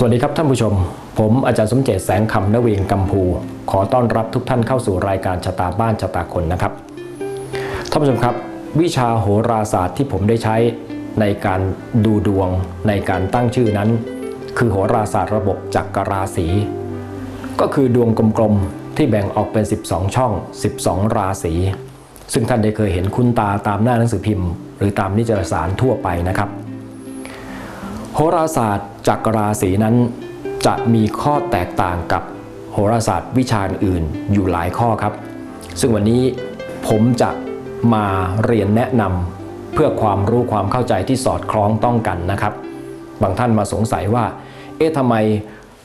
สวัสดีครับท่านผู้ชม ผมอาจารย์สมเจตแสงคำนเวงกัมพู ขอต้อนรับทุกท่านเข้าสู่รายการชะตาบ้านชะตาคนนะครับ ท่านผู้ชมครับ วิชาโหราศาสตร์ที่ผมได้ใช้ในการดูดวงในการตั้งชื่อนั้น คือโหราศาสตร์ระบบจักรราศี ก็คือดวงกลมๆที่แบ่งออกเป็น 12 ช่อง 12 ราศี ซึ่งท่านได้เคยเห็นคุ้นตาตามหน้าหนังสือพิมพ์ หรือตามนิตยสารทั่วไปนะครับ โหราศาสตร์จักรราศีนั้น จะมีข้อแตกต่างกับโหราศาสตร์วิชาอื่นอยู่หลายข้อครับ ซึ่งวันนี้ผมจะมาเรียนแนะนำเพื่อความรู้ความเข้าใจที่สอดคล้องต้องกันนะครับ บางท่านมาสงสัยว่า เอ๊ะทำไม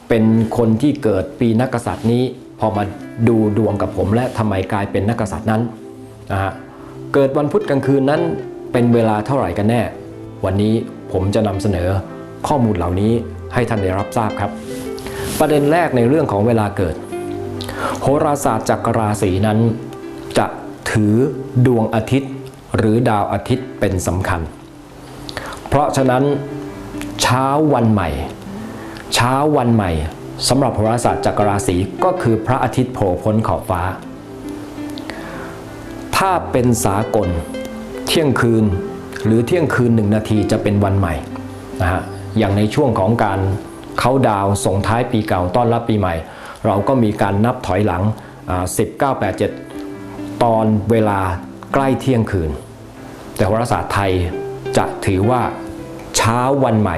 เป็นคนที่เกิดปีนักกษัตริย์นี้ พอมาดูดวงกับผมและทำไมกลายเป็นนักกษัตริย์นั้นนะฮะเกิดวันพุธกลางคืนนั้นเป็นเวลาเท่าไหร่กันแน่ วันนี้ผมจะนำเสนอ ข้อมูลเหล่านี้ให้ท่านได้รับทราบครับ ประเด็นแรกในเรื่องของเวลาเกิด โหราศาสตร์จักรราศีนั้น จะถือดวงอาทิตย์ หรือดาวอาทิตย์เป็นสำคัญ เพราะฉะนั้นเช้าวันใหม่ เช้าวันใหม่สำหรับโหราศาสตร์จักรราศีก็คือพระอาทิตย์โผล่พ้นขอบฟ้า ถ้าเป็นสากล เที่ยงคืนหรือเที่ยงคืนหนึ่งนาทีจะเป็นวันใหม่นะฮะ อย่างในช่วงของการเขาดาวส่งท้ายปีเก่าต้อนรับปีใหม่ เราก็มีการนับถอยหลัง 1987 ตอนเวลาใกล้เที่ยงคืน แต่โหราศาสตร์ไทยจะถือว่าเช้าวันใหม่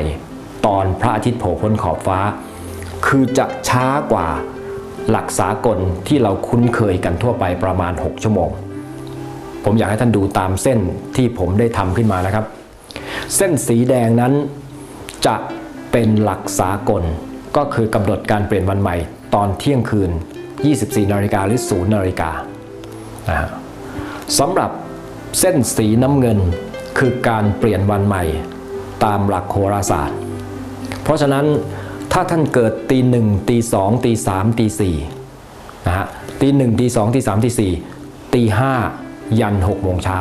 ตอนพระอาทิตย์โผล่พ้นขอบฟ้า คือจะช้ากว่าหลักสากลที่เราคุ้นเคยกันทั่วไปประมาณ 6 ชั่วโมง ผมอยากให้ท่านดูตามเส้นที่ผมได้ทำขึ้นมานะครับ เส้นสีแดงนั้น จะเป็นหลักสากล ก็คือกำหนดการเปลี่ยนวันใหม่ ตอนเที่ยงคืน 24นาฬิกาหรือ0นาฬิกานะสำหรับเส้นสีน้ำเงินคือการเปลี่ยนวันใหม่ ตามหลักโหราศาสตร์ เพราะฉะนั้นถ้าท่านเกิดตีหนึ่งตีสองตีสามตีสี่นะฮะตีหนึ่งตีสองตีสามตีสี่ตีห้ายันหกโมงเช้า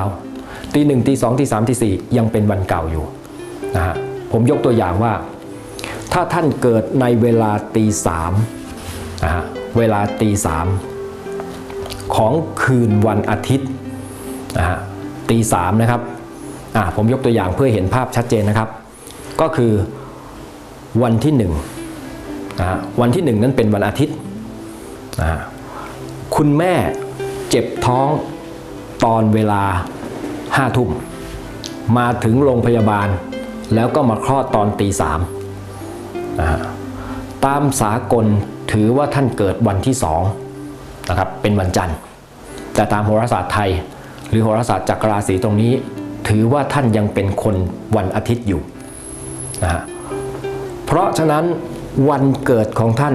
ตีหนึ่งตีสองตีสามตีสี่ยังเป็นวันเก่าอยู่นะฮะ ผมยกตัวอย่างว่า ถ้าท่านเกิดในเวลาตีสามนะฮะเวลาตีสามของคืนวันอาทิตย์นะฮะตีสามนะครับอ่าผมยกตัวอย่างเพื่อเห็นภาพชัดเจนนะครับ ก็คือวันที่หนึ่งนะฮะวันที่หนึ่งนั้นเป็นวันอาทิตย์นะฮะคุณแม่เจ็บท้องตอนเวลาห้าทุ่มมาถึงโรงพยาบาล แล้วก็มาคลอดตอนตีสามนะฮะตามสากลถือว่าท่านเกิดวันที่สองนะครับเป็นวันจันทร์ แต่ตามโหราศาสตร์ไทย หรือโหราศาสตร์จักรราศีตรงนี้ ถือว่าท่านยังเป็นคนวันอาทิตย์อยู่นะฮะเพราะฉะนั้นวันเกิดของท่าน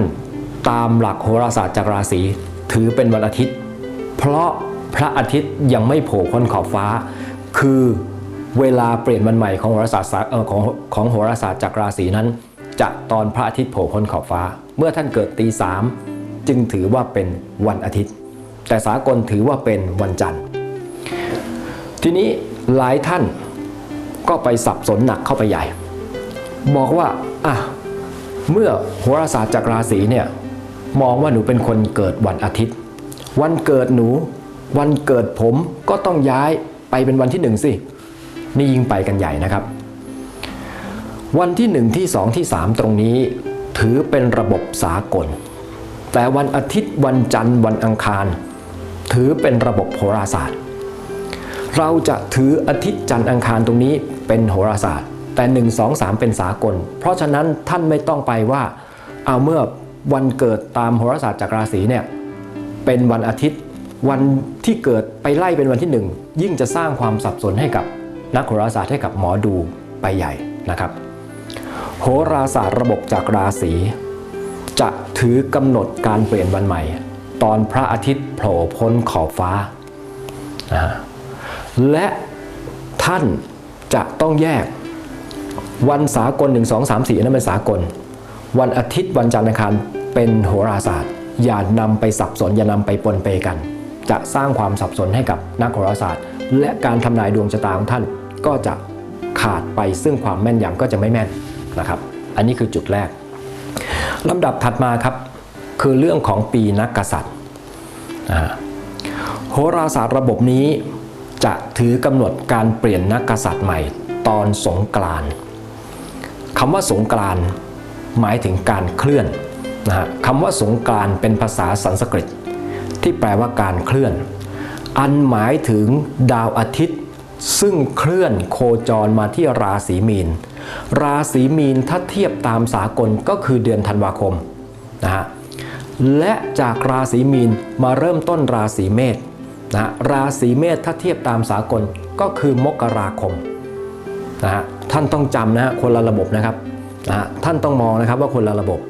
ตามหลักโหราศาสตร์จักรราศีถือเป็นวันอาทิตย์ เพราะพระอาทิตย์ยังไม่โผล่พ้นขอบฟ้า คือ เวลาเปลี่ยนวันใหม่ของโหราศาสตร์ของของโหราศาสตร์จักรราศีนั้น จะตอนพระอาทิตย์โผล่พ้นขอบฟ้า เมื่อท่านเกิดตีสามจึงถือว่าเป็นวันอาทิตย์ แต่สากลถือว่าเป็นวันจันทร์ ทีนี้หลายท่านก็ไปสับสนหนักเข้าไปใหญ่ บอกว่าอะเมื่อโหราศาสตร์จักรราศีเนี่ยมองว่าหนูเป็นคนเกิดวันอาทิตย์ วันเกิดหนู วันเกิดผมก็ต้องย้ายไปเป็นวันที่หนึ่งสิ นี่ยิ่งไปกันใหญ่นะครับ วันที่หนึ่งที่สองที่สามตรงนี้ถือเป็นระบบสากล แต่วันอาทิตย์วันจันทร์วันอังคาร ถือเป็นระบบโหราศาสตร์ เราจะถืออาทิตย์จันทร์อังคารตรงนี้เป็นโหราศาสตร์ แต่ 1 2 3 เป็นสากล เพราะฉะนั้นท่านไม่ต้องไปว่าเอาเมื่อวันเกิดตามโหราศาสตร์จากราศีเนี่ยเป็นวันอาทิตย์วันที่เกิดไปไล่เป็นวันที่หนึ่งยิ่งจะสร้างความสับสนให้กับ นักโหราศาสตร์ให้กับหมอดูไปใหญ่นะครับ โหราศาสตร์ระบบจากราศีจะถือกำหนดการเปลี่ยนวันใหม่ ตอนพระอาทิตย์โผล่พ้นขอบฟ้านะฮะและท่านจะต้องแยกวันสากล 1 2 3 4นั่นเป็นสากล วันอาทิตย์วันจันทร์อังคารเป็นโหราศาสตร์ อย่านำไปสับสนอย่านำไปปนเปกัน จะสร้างความสับสนให้กับนักโหราศาสตร์ และการทำนายดวงชะตาของท่าน ก็จะขาดไปซึ่งความแม่นยำก็จะไม่แม่นนะครับ อันนี้คือจุดแรกลำดับถัดมาครับ คือเรื่องของปีนักกษัตริย์นะฮะโหราศาสตร์ระบบนี้จะถือกำหนดการเปลี่ยนนักกษัตริย์ใหม่ตอนสงกรานคำว่าสงกรานหมายถึงการเคลื่อนนะฮะคำว่าสงกรานเป็นภาษาสันสกฤต ที่แปลว่าการเคลื่อน อันหมายถึงดาวอาทิตย์ ซึ่งเคลื่อนโคจรมาที่ราศีมีน ราศีมีนถ้าเทียบตามสากลก็คือเดือนธันวาคมนะฮะและจากราศีมีนมาเริ่มต้นราศีเมษนะราศีเมษถ้าเทียบตามสากลก็คือมกราคมนะฮะท่านต้องจำนะฮะคนละระบบนะครับนะฮะท่านต้องมองนะครับว่าคนละระบบ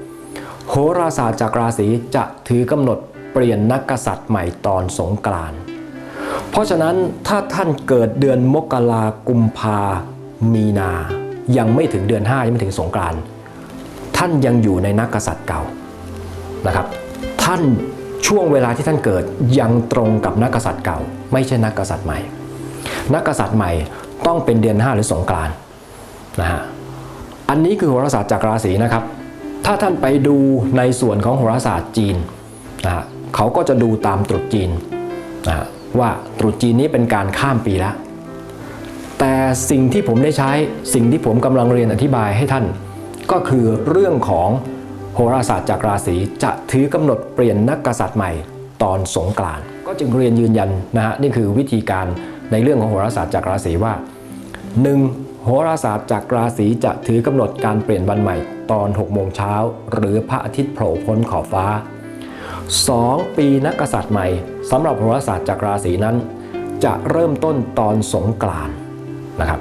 โหราศาสตร์จากราศีจะถือกำหนดเปลี่ยนนักกษัตริย์ใหม่ตอนสงกราน เพราะฉะนั้นถ้าท่านเกิดเดือนมกรากุมภามีนา ยังไม่ถึงเดือน 5 ยังไม่ถึงสงกรานต์ท่านยังอยู่ในนักกษัตริย์เก่านะครับ ท่านช่วงเวลาที่ท่านเกิดยังตรงกับนักกษัตริย์เก่า ไม่ใช่นักกษัตริย์ใหม่ นักกษัตริย์ใหม่ต้องเป็นเดือน 5 หรือสงกรานต์นะฮะอันนี้คือโหราศาสตร์จากราศีนะครับ ถ้าท่านไปดูในส่วนของโหราศาสตร์จีนนะฮะเขาก็จะดูตามตรุษจีนนะฮะ ว่าตรุษจีนนี้เป็นการข้ามปีแล้ว แต่สิ่งที่ผมได้ใช้สิ่งที่ผมกำลังเรียนอธิบายให้ท่าน ก็คือเรื่องของโหราศาสตร์จากราศีจะถือกำหนดเปลี่ยนนักกษัตริย์ใหม่ตอนสงกรานก็จึงเรียนยืนยันนะฮะนี่คือวิธีการในเรื่องของโหราศาสตร์จากราศีว่า 1. โหราศาสตร์จากราศีจะถือกำหนดการเปลี่ยนวันใหม่ ตอน6โมงเช้าหรือพระอาทิตย์โผล่พ้นขอบฟ้า 2. ปีนักกษัตริย์ใหม่สำหรับโหราศาสตร์จากราศีนั้น จะเริ่มต้นตอนสงกรานนะครับ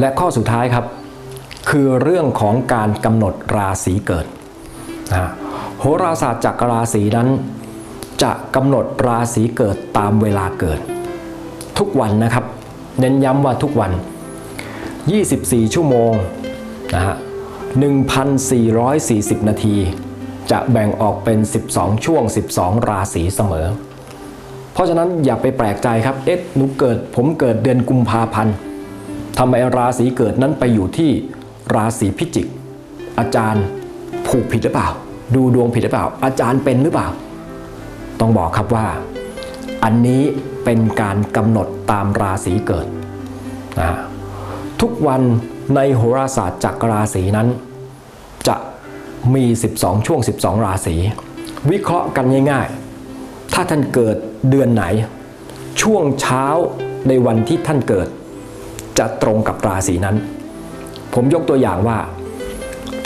และข้อสุดท้ายครับ คือเรื่องของการกำหนดราศีเกิดนะฮะโหราศาสตร์จากราศีนั้น จะกำหนดราศีเกิดตามเวลาเกิด ทุกวันนะครับ เน้นย้ำว่าทุกวัน 24 ชั่วโมงนะฮะ1,440 นาที จะแบ่งออกเป็น 12 ช่วง 12 ราศีเสมอ เพราะฉะนั้นอย่าไปแปลกใจครับ เอ๊ะหนูเกิด ผมเกิดเดือนกุมภาพันธ์ทำไมราศีเกิดนั้นไปอยู่ที่ราศีพิจิก อาจารย์ผูกผิดหรือเปล่า ดูดวงผิดหรือเปล่า อาจารย์เป็นหรือเปล่า ต้องบอกครับว่า อันนี้เป็นการกำหนดตามราศีเกิดนะทุกวันในโหราศาสตร์จักรราศีนั้น จะ มี 12 ช่วง 12 ราศี วิเคราะห์กันง่าย ๆ ถ้าท่านเกิดเดือนไหน ช่วงเช้าในวันที่ท่านเกิด จะตรงกับราศีนั้น ผมยกตัวอย่างว่า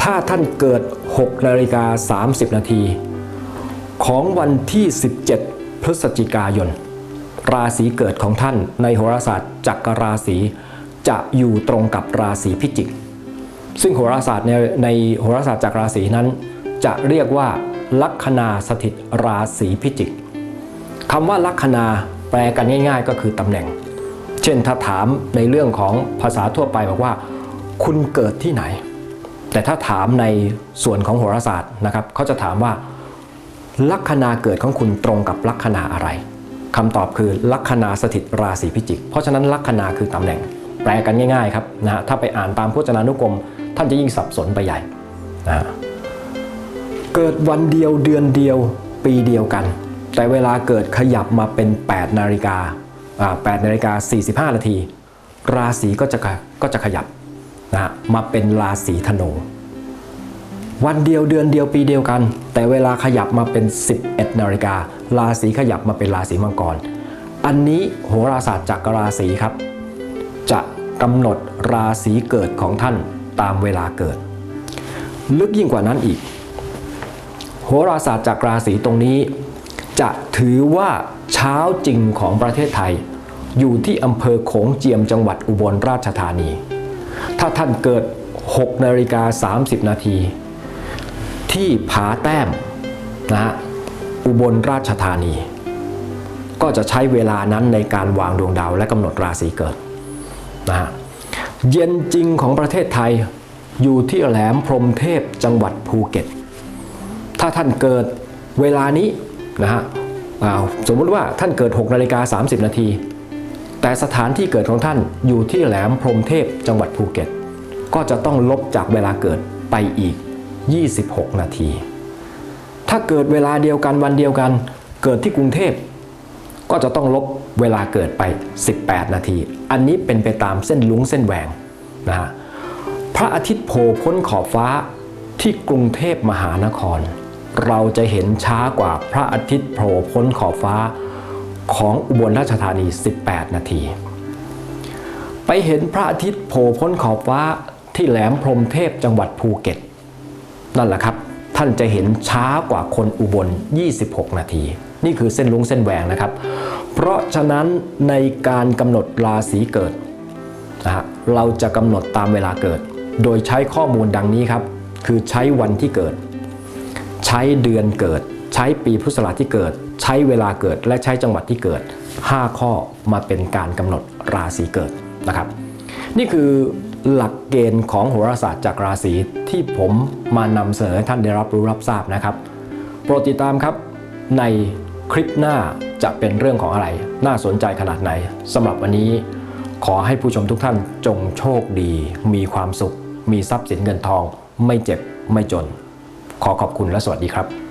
ถ้าท่านเกิด 6 นาฬิกา 30 นาที ของวันที่ 17 พฤศจิกายน ราศีเกิดของท่านในโหราศาสตร์จักรราศีจะอยู่ตรงกับราศีพิจิก ซึ่งโหราศาสตร์ในในโหราศาสตร์จากราศีนั้น จะเรียกว่า ลัคนาสถิตราศีพิจิกคำว่าลัคนาแปลกันง่าย ๆ ก็คือตำแหน่ง เช่นถ้าถามในเรื่องของภาษาทั่วไปบอกว่า คุณเกิดที่ไหน แต่ถ้าถามในส่วนของโหราศาสตร์นะครับเขาจะถามว่าลัคนาเกิดของคุณตรงกับลัคนาอะไรคำตอบคือลัคนาสถิตราศีพิจิก เพราะฉะนั้นลัคนาคือตำแหน่ง แปลกันง่ายๆครับนะถ้าไปอ่านตามพจนานุกรมานจะยิ่งสับสนไปใหญ่นะเกิดวันเดียวเดือนเดียวปีเดียวกัน แต่เวลาเกิดขยับมาเป็น 8 นาฬิกา8นาฬิกา45 นาที ราศีก็จะก็จะขยับนะมาเป็นราศีธนูวันเดียวเดือนเดียวปีเดียวกัน แต่เวลาขยับมาเป็น 11 นาฬิกา ราศีขยับมาเป็นราศีมังกร อันนี้โหราศาสตร์จักรราศีครับ จะกำหนดราศีเกิดของท่าน ตามเวลาเกิด ลึกยิ่งกว่านั้นอีก โหราศาสตร์จากราศีตรงนี้ จะถือว่าเช้าจริงของประเทศไทย อยู่ที่อำเภอโขงเจียมจังหวัดอุบลราชธานี ถ้าท่านเกิด 6นาฬิกา30 นาที ที่ผาแต้มนะฮะอุบลราชธานี ก็จะใช้เวลานั้นในการวางดวงดาวและกำหนดราศีเกิดนะฮะ เย็นจริงของประเทศไทย อยู่ที่แหลมพรมเทพจังหวัดภูเก็ต ถ้าท่านเกิดเวลานี้นะฮะสมมุติว่าท่านเกิด 6 นาฬิกา 30 นาที แต่สถานที่เกิดของท่านอยู่ที่แหลมพรมเทพจังหวัดภูเก็ต ก็จะต้องลบจากเวลาเกิดไปอีก 26 นาที ถ้าเกิดเวลาเดียวกันวันเดียวกัน เกิดที่กรุงเทพ ก็จะต้องลบเวลาเกิดไป 18 นาที อันนี้เป็นไปตามเส้นลุงเส้นแหวงนะฮะพระอาทิตย์โผล่พ้นขอบฟ้าที่กรุงเทพมหานคร เราจะเห็นช้ากว่าพระอาทิตย์โผล่พ้นขอบฟ้าของอุบลราชธานี 18 นาที ไปเห็นพระอาทิตย์โผล่พ้นขอบฟ้าที่แหลมพรมเทพจังหวัดภูเก็ต นั่นแหละครับ ท่านจะเห็นช้ากว่าคนอุบล 26 นาที นี่คือเส้นลุงเส้นแหวงนะครับ เพราะฉะนั้นในการกำหนดราศีเกิดนะฮะเราจะกำหนดตามเวลาเกิด โดยใช้ข้อมูลดังนี้ครับ คือใช้วันที่เกิด ใช้เดือนเกิด ใช้ปีพุทธศักราชที่เกิด ใช้เวลาเกิดและใช้จังหวัดที่เกิด 5 ข้อมาเป็นการกำหนดราศีเกิดนะครับ นี่คือหลักเกณฑ์ของโหราศาสตร์จากราศีที่ผมมานำเสนอให้ท่านได้รับรู้รับทราบนะครับ โปรดติดตามครับใน คลิปหน้าจะเป็นเรื่องของอะไร น่าสนใจขนาดไหนสำหรับวันนี้ ขอให้ผู้ชมทุกท่านจงโชคดี มีความสุข มีทรัพย์สินเงินทอง ไม่เจ็บไม่จน ขอขอบคุณและสวัสดีครับ